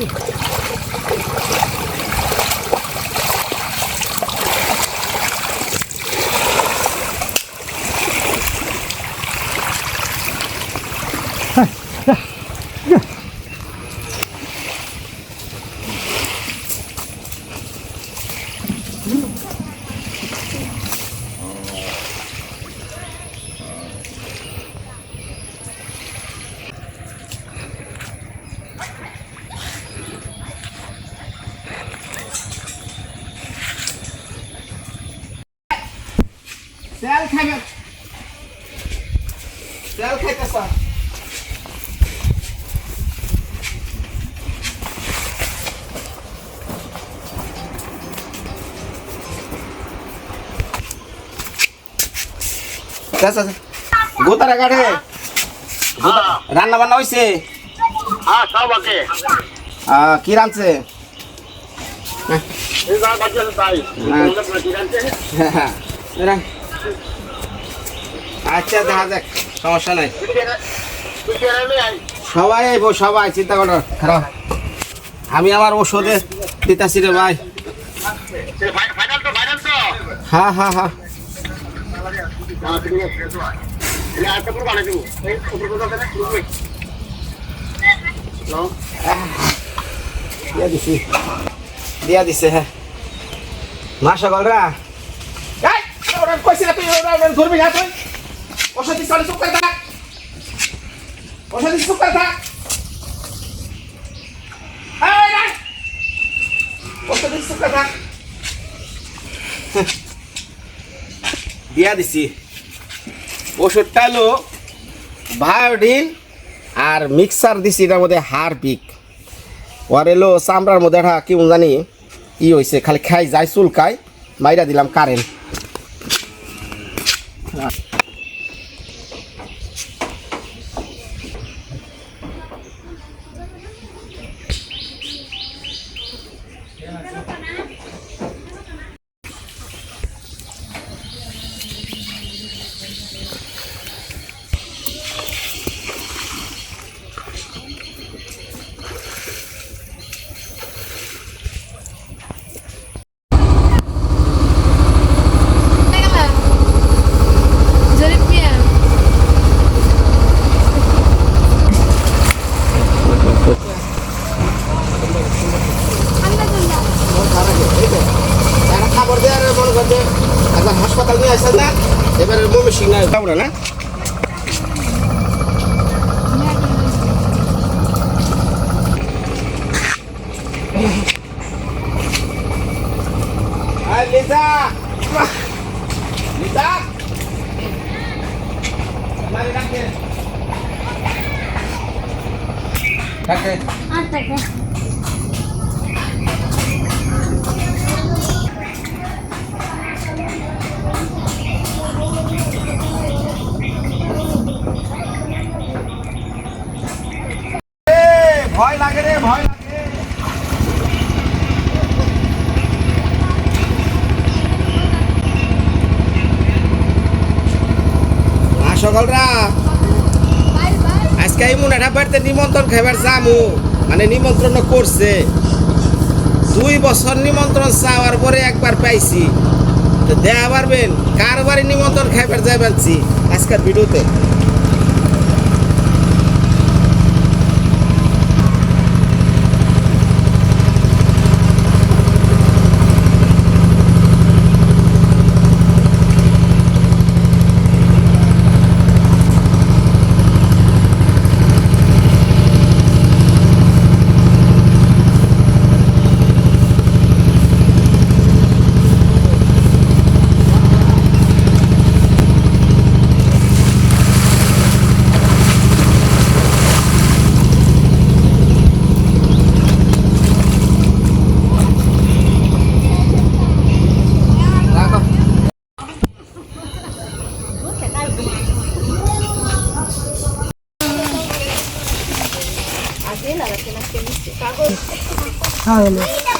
よかった。তেল খাইবে। তেল খাইতেছ? গোতারা গাড়ে রান্না বান্না হয়েছে হ্যাঁ। কি রাঁধছে? এই যা বাকি আছে তাই। হ্যাঁ। আচ্ছা দেখা যাক সমস্যা নাই। সবাই আইবো সবাই চিন্তা করো খারাপ আমি আমার ওষুধে দিতাছি রে ভাই? হ্যাঁ হ্যাঁ হ্যাঁ হ্যাঁ। দিয়া দিছে হ্যাঁ মাসা গলরা এই, দিয়া দিছি। ওষুধটা হলো বায়োডিন আর মিক্সার দিছি, এটার মধ্যে হারপিক। ওর এলো চামড়ার মধ্যে একটা কি জানি, ই হয়েছে খালি খাই যায় চুলকায় মাইরা দিলাম কারেন্ট। 咋不来了？বাড়িতে নিমন্ত্রণ খাইবার যামু মানে নিমন্ত্রণ করছে। দুই বছর নিমন্ত্রণ চাওয়ার পরে একবার পাইছি। তো দেয়া পারবেন কার বাড়ি নিমন্ত্রণ খাইবার যাই পারছি আজকের ভিডিওতে।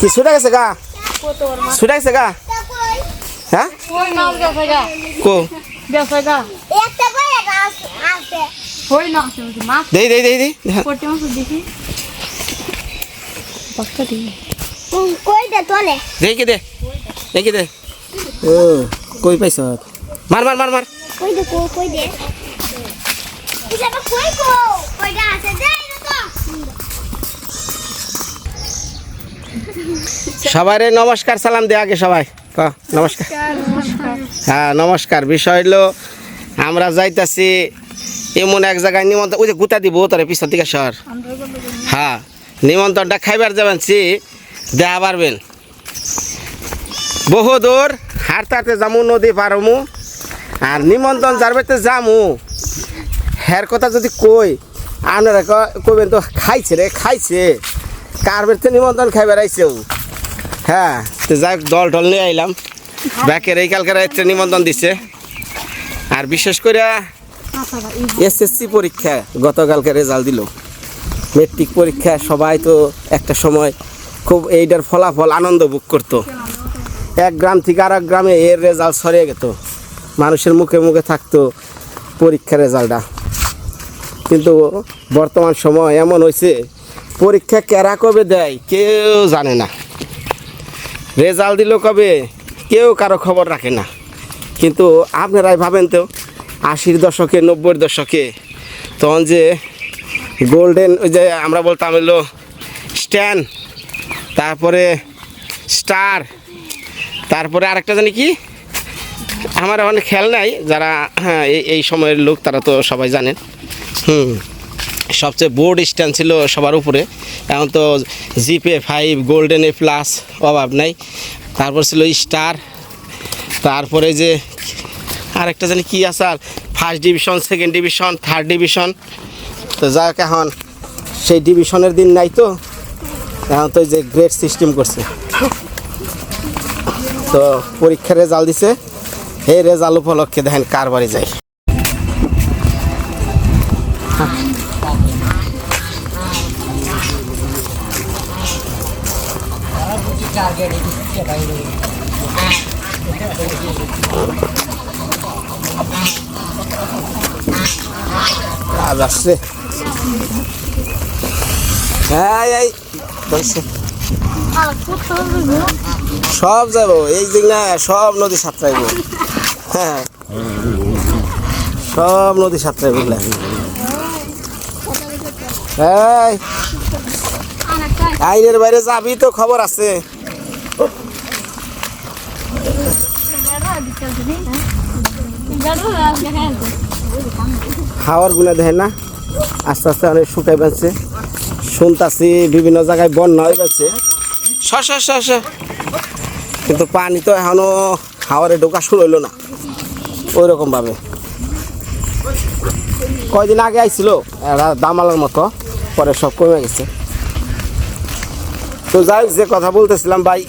কি ছুটে গেছে গা? ছুটে গেছে গা? হ্যাঁ? কো? দেই দেই দেখা। দে তোলে? দেখি দে ও কই পাইছ? মার মার মার মার। কই দে কই কই দে? কই কো? কই দে আছে? দে সবাই নমস্কার, সালাম দে আগে সবাই। ক, নমস্কার। হ্যাঁ নমস্কার। বিষয় হলো আমরা যাইতাছি এমন এক জায়গায় নিমন্ত্রণ ওই যে গুতা দিব তোরে, পিছন দিকে সর। হ্যাঁ নিমন্ত্রণটা খাইবার যাবেনছি দেহা পারবেন বহু দূর হারতাতে যামু, নদী পারমু আর নিমন্ত্রণ যার বেতে যামু। হ্যার কথা যদি কই, আপনারা ক- কইবেন তো, খাইছে রে, খাইছে। কার বেতে নিমন্ত্রণ খাইবার আইছেও হ্যাঁ তো যাই দল টল নিয়ে আইলাম। ব্যাকের এই কালকে রাত্রে নিমন্ত্রণ দিছে। আর বিশেষ করে এসএসসি পরীক্ষা গতকালকে রেজাল্ট দিল। মেট্রিক পরীক্ষা, সবাই তো একটা সময় খুব এইটার ফলাফল আনন্দ বুক করতো। এক গ্রাম থেকে আর এক গ্রামে এর রেজাল্ট সরিয়ে গেত। মানুষের মুখে মুখে থাকতো পরীক্ষার রেজাল্টটা কিন্তু বর্তমান সময় এমন হয়েছে পরীক্ষা কেরা কবে দেয় কেউ জানে না। রেজাল্ট দিল কবে, কেউ কারও খবর রাখে না। কিন্তু আপনারাই ভাবেন তো, আশির দশকে, নব্বইয়ের দশকে, তখন যে গোল্ডেন ওই যে আমরা বলতাম হলো স্ট্যান্ড তারপরে স্টার তারপরে আরেকটা জানি কি? আমার অনেক খেয়াল নাই, যারা হ্যাঁ এই এই সময়ের লোক তারা তো সবাই জানেন। হুম। সবচেয়ে বোর্ড স্ট্যান্ড ছিল সবার উপরে। এখন তো জিপে ফাইভ গোল্ডেন এ প্লাস অভাব নাই। তারপর ছিল স্টার তারপরে যে আরেকটা জানি কি আছে আর first division second division third division তো যাক এখন, সেই ডিভিশনের দিন নাই তো। এখন তো যে গ্রেড সিস্টেম করছে। তো পরীক্ষার রেজাল্ট দিছে। এই রেজাল্ট উপলক্ষে দেখেন কার বাড়ি যায়। হ্যাঁ সব যাব, এই দিক না, সব নদী সাঁতরাইব। হ্যাঁ। সব নদী সাঁতরাইব এই। আইনের বাইরে যাবি তো, খবর আছে। হাওয়ার গুণা দেখেন না? আস্তে আস্তে অনেক শুকাই পাচ্ছে শুনতাছি বিভিন্ন জায়গায় বন্যা হয়ে যাচ্ছে। কিন্তু পানি তো এখনও হাওয়ারে ঢোকা শুরু হইল না। ওই রকম ভাবে। কয়দিন আগে আইছিল দামালার মতো পরে সব কমে গেছে। তো যাই হোক, যে কথা বলতেছিলাম ভাই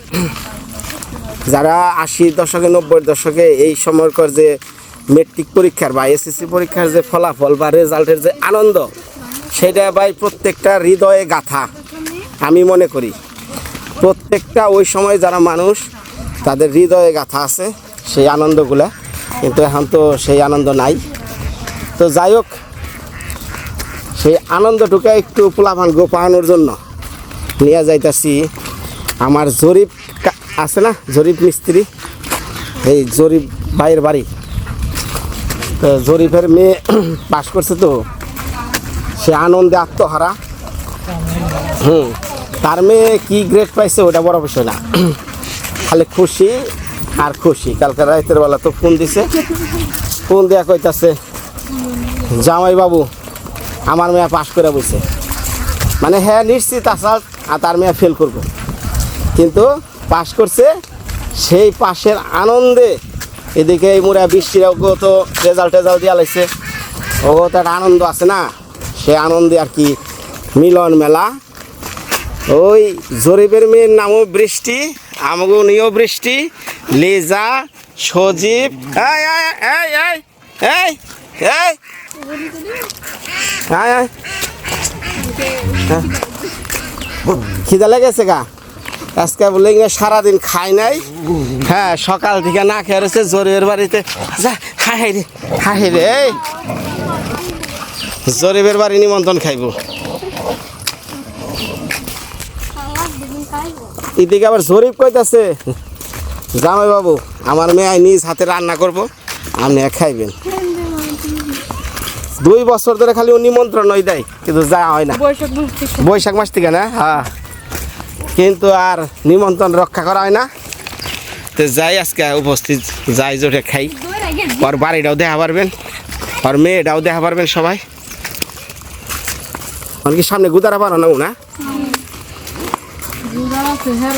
যারা আশি দশকে, নব্বই দশকে এই সময়কার যে মেট্রিক পরীক্ষার বা এসএসসি পরীক্ষার যে ফলাফল বা রেজাল্টের যে আনন্দ, সেটা ভাই প্রত্যেকটা হৃদয়ে গাথা, আমি মনে করি। প্রত্যেকটা ওই সময় যারা মানুষ, তাদের হৃদয়ে গাথা আছে সেই আনন্দগুলা। কিন্তু এখন তো সেই আনন্দ নাই। তো যাই হোক, সেই আনন্দটুকু একটু পোলাপান গোপানোর জন্য নিয়ে যাইতাছি। আমার জরিপ আছে না? জরিপ মিস্ত্রি। এই জরিপ ভাইয়ের বাড়ি। তো জরিপের মেয়ে পাশ করছে তো। সে আনন্দে আত্মহারা। হুম। তার মেয়ে কী গ্রেড পাইছে ওটা বড় বিষয় না। খালি খুশি আর খুশি। কালকে রাতের বেলা তো ফোন দিছে। ফোন দেয়া কইতাছে, জামাই বাবু, আমার মেয়ে পাশ করে বসে মানে হ্যাঁ নিশ্চিত আসাল, আর তার মেয়ে ফেল করব। কিন্তু পাশ করছে, সেই পাশের আনন্দে এদিকে এই মোরা বৃষ্টিরাও তো রেজাল্ট টেজাল্ট দিয়া লাগছে তো একটা আনন্দ আছে না? সে আনন্দে আর কি মিলন মেলা। ওই জরিপের মেয়ের নামও বৃষ্টি, আমাগো বৃষ্টি। লিজা, সজীব এই। হ্যাঁ। খিদা লেগেছে গা? আজকে বলে সারাদিন খাই নাই। হ্যাঁ সকাল থেকে না খেয়ে রয়েছে জরিবের বাড়িতে। যা হাই হাই রে হাই হাই রে জরিবের বাড়ি নিমন্ত্রণ খাইব। এদিকে আবার জরিফ কইতাছে জামাই বাবু আমার মেয়ে নিজ হাতে রান্না করব আপনি খাইবেন। দুই বছর ধরে খালি ও নিমন্ত্রণ ওই দেয় কিন্তু যা হয় না। বৈশাখ বৈশাখ মাস থেকে না? হ্যাঁ। কিন্তু আর নিমন্ত্রণ রক্ষা করা হয় না। তো যাই আজকে উপস্থিত, যাই জোরে খাই। ওর বাড়িটাও দেখা পারবেন, ওর মেয়েটাও দেখা পারবেন সবাই। অনেক সামনে গুদারা পারো না না? হ্যাঁ হ্যাঁ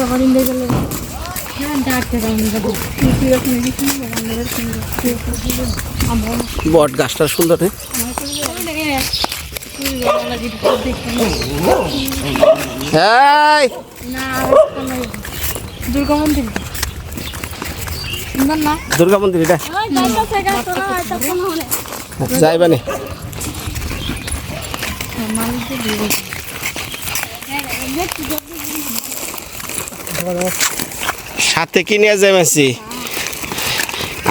বট গাছটা সুন্দর এই দুর্গা মন্দির দুর্গা মন্দির এটা যাইবানি। সাথে কি নিয়ে যাইমাছি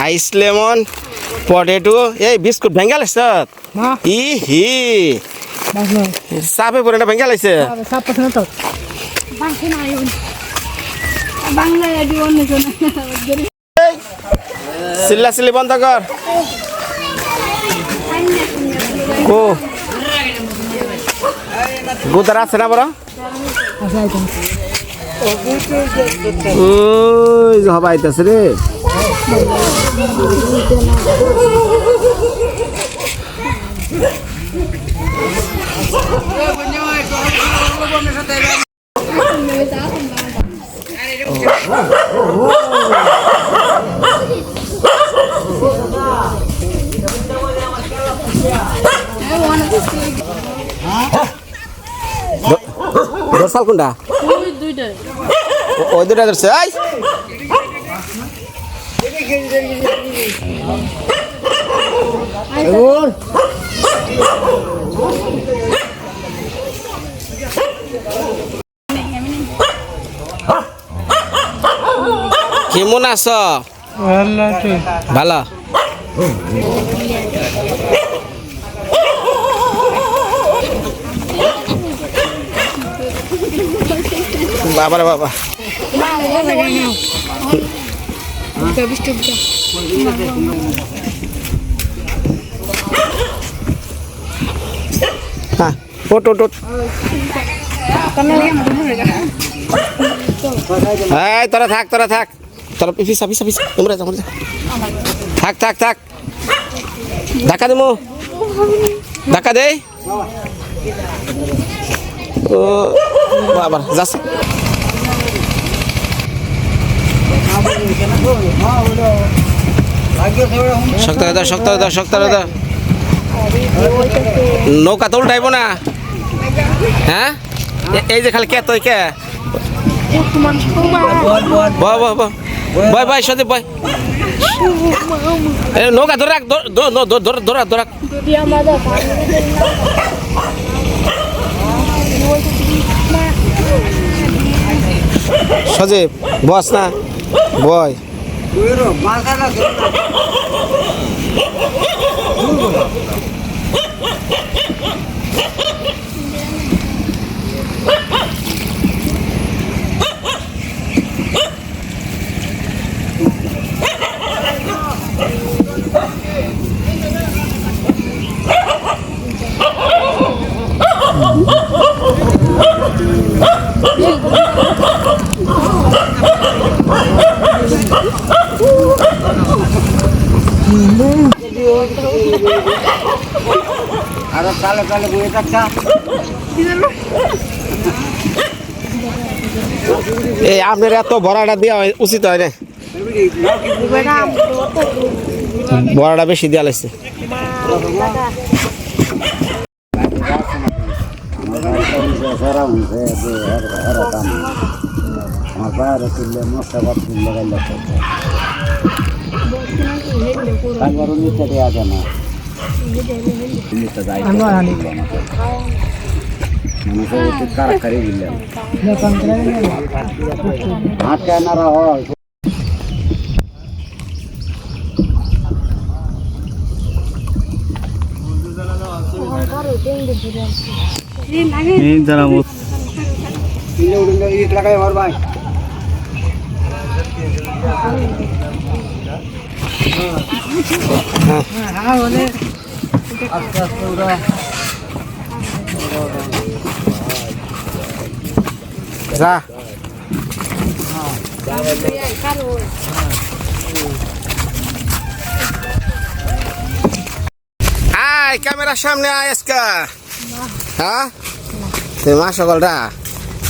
আইস লেমন পটেটো এই বিস্কুট ভেঙ্গা লাগছ না ই হি চাপে পরে না সাপ রেডিও অন্য। চিল্লা চিল্লি বন্ধ কর। কো। গুদার আছে না বড়? আচ্ছা ওই যে রে। দর্শাল কোনটা? ওই দুটা ধরছে আই কেমন আছ? ভালো। বাবা বাবা। হ্যাঁ ওট ওট ওট এই তোরা থাক তোরা থাক। তোরা পিসা পিসা পিসা। তোমরা যা তোমরা থাক থাক থাক। ধাক্কা দেবো ধাক্কা দে। ও বাবা যাচ্ছে শক্ত দাদা শক্ত দাদা শক্ত দাদা নৌকা তো উল্টাইব না। হ্যাঁ? এই যে খালি কে তুই কে? বয় বয় বয় বয় বয় সদীপ বয় নৌকা ধরে রাখ ধর- ধর- ধর-। সজীব বস না বয় আরও কালো কালো বয়ে থাকতা এই আপনার এত বড়াটা দেওয়া হয়- উচিত হয় না। বড়াটা বেশি দেওয়া লাগছে। আমার বাইরে তুললে মশলা বাদ তুললে তারপর নিতে দেওয়া যায় না নিতে যাই মানুষের আয়, ক্যামেরার সামনে আয় আজকা। হ্যাঁ? সকলটা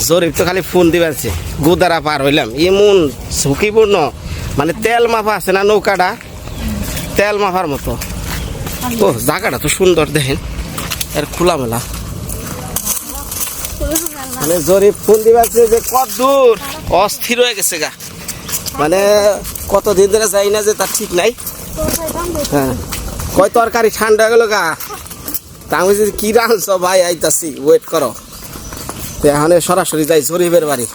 জরিপ তো খালি ফোন দিবেছে গুদারা পার হইলাম। এমন ঝুঁকিপূর্ণ। মানে তেল মাফা আছে না নৌকাটা? তেল মাফার মতো। ও জায়গাটা তো সুন্দর দেখেন। এর খোলামেলা। মানে জরিপ ফোন দিবেছে যে কত দূর? অস্থির হয়ে গেছে গা। মানে কতদিন ধরে যাই না যে তার ঠিক নাই। হ্যাঁ। কয় তরকারি ঠান্ডা গেল গা। তা আমি যদি কি রাঁধছ ভাই আইতাছি ওয়েট করো। তো এখন সরাসরি যাই জরিবের বাড়ি।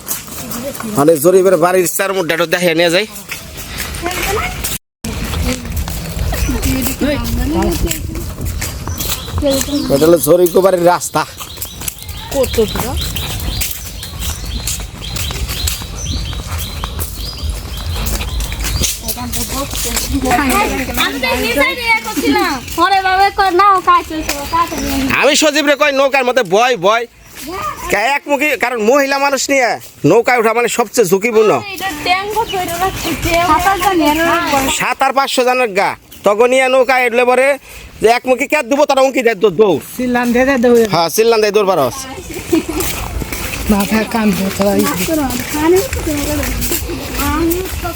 মানে জরিবের বাড়ির চার মুড্ডাটা দেখে নিয়ে যাই। নাও কাজ চলছে তাড়াতাড়ি আমি সজীব রে কই নৌকার মধ্যে বয় বয়। একমুখী কারণ মহিলা মানুষ নিয়ে নৌকায় ওঠা মানে সবচেয়ে ঝুঁকিপূর্ণ। এটা সাত আর পাঁচশো জনের গা। তখন নিয়ে নৌকায় উঠলে পরে যে একমুখী কে দিব তারা উঁকি দেয় দৌড় দৌড় সিলান দে দে দে। হ্যাঁ চিল্লান দেয় দৌড় পারস মাথা কান ধরে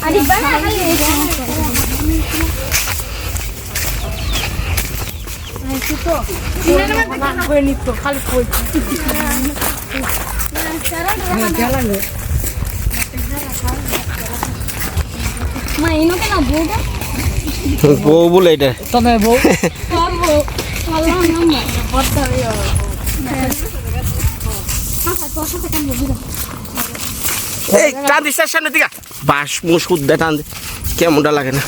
আরে বাবা করে নিত খালি পড়ছে জ্বালাবে মা ইনো কেন বউটা বউ বলে এটা। তবে বউ। এই টান দিস তার সামনে দিকে। বাস মুস উদ্দে টান কেমনটা লাগে না?